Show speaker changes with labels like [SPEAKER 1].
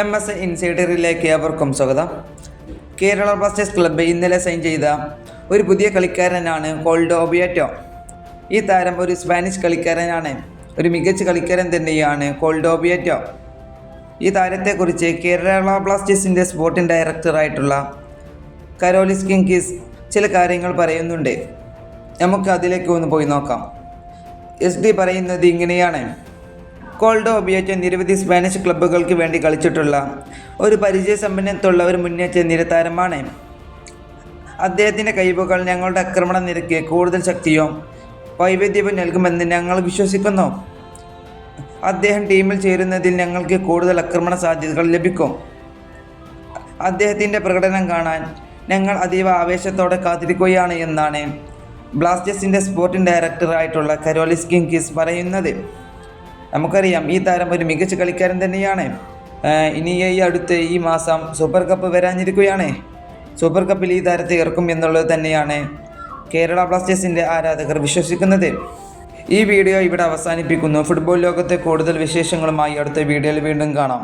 [SPEAKER 1] M S ഇൻസൈഡറിലേക്ക് ഏവർക്കും സ്വാഗതം. കേരള ബ്ലാസ്റ്റേഴ്സ് ക്ലബ്ബ് ഇന്നലെ സൈൻ ചെയ്ത ഒരു പുതിയ കളിക്കാരനാണ് കോൾഡോ ഒബിയറ്റോ ഈ താരം ഒരു സ്പാനിഷ് കളിക്കാരനാണ്. ഒരു മികച്ച കളിക്കാരൻ തന്നെയാണ് കോൾഡോ ഒബിയറ്റോ ഈ താരത്തെക്കുറിച്ച് കേരള ബ്ലാസ്റ്റേഴ്സിന്റെ സ്പോർട്ടിംഗ് ഡയറക്ടറായിട്ടുള്ള കരോലിസ് കിങ്കിസ് ചില കാര്യങ്ങൾ പറയുന്നുണ്ട്. നമുക്ക് അതിലേക്ക് ഒന്ന് പോയി നോക്കാം. എസ് ഡി പറയുന്നത് ഇങ്ങനെയാണ്. കോൾഡോ ഉപയോഗിച്ച് നിരവധി സ്പാനിഷ് ക്ലബ്ബുകൾക്ക് വേണ്ടി കളിച്ചിട്ടുള്ള ഒരു പരിചയസമ്പന്നത്തുള്ള ഒരു മുന്നേറ്റ നിരതാരമാണ്. അദ്ദേഹത്തിന്റെ കഴിവുകൾ ഞങ്ങളുടെ ആക്രമണ നിരക്ക് കൂടുതൽ ശക്തിയോ വൈവിധ്യവും നൽകുമെന്ന് ഞങ്ങൾ വിശ്വസിക്കുന്നു. അദ്ദേഹം ടീമിൽ ചേരുന്നതിൽ ഞങ്ങൾക്ക് കൂടുതൽ ആക്രമണ സാധ്യതകൾ ലഭിക്കും. അദ്ദേഹത്തിന്റെ പ്രകടനം കാണാൻ ഞങ്ങൾ അതീവ ആവേശത്തോടെ കാത്തിരിക്കുകയാണ് എന്നാണ് ബ്ലാസ്റ്റേഴ്സിന്റെ സ്പോർട്ടിംഗ് ഡയറക്ടറായിട്ടുള്ള കരോലിസ് കിങ്കിസ് പറയുന്നത്. നമുക്കറിയാം ഈ താരം ഒരു മികച്ച കളിക്കാരൻ തന്നെയാണ്. ഇനി ഈ അടുത്ത് ഈ മാസം സൂപ്പർ കപ്പ് വരാനിരിക്കുകയാണ്. സൂപ്പർ കപ്പിൽ ഈ താരത്തെ ഇറക്കും എന്നുള്ളത് തന്നെയാണ് കേരള ബ്ലാസ്റ്റേഴ്സിന്റെ ആരാധകർ വിശ്വസിക്കുന്നത്. ഈ വീഡിയോ ഇവിടെ അവസാനിപ്പിക്കുന്നു. ഫുട്ബോൾ ലോകത്തെ കൂടുതൽ വിശേഷങ്ങളുമായി അടുത്ത വീഡിയോയിൽ വീണ്ടും കാണാം.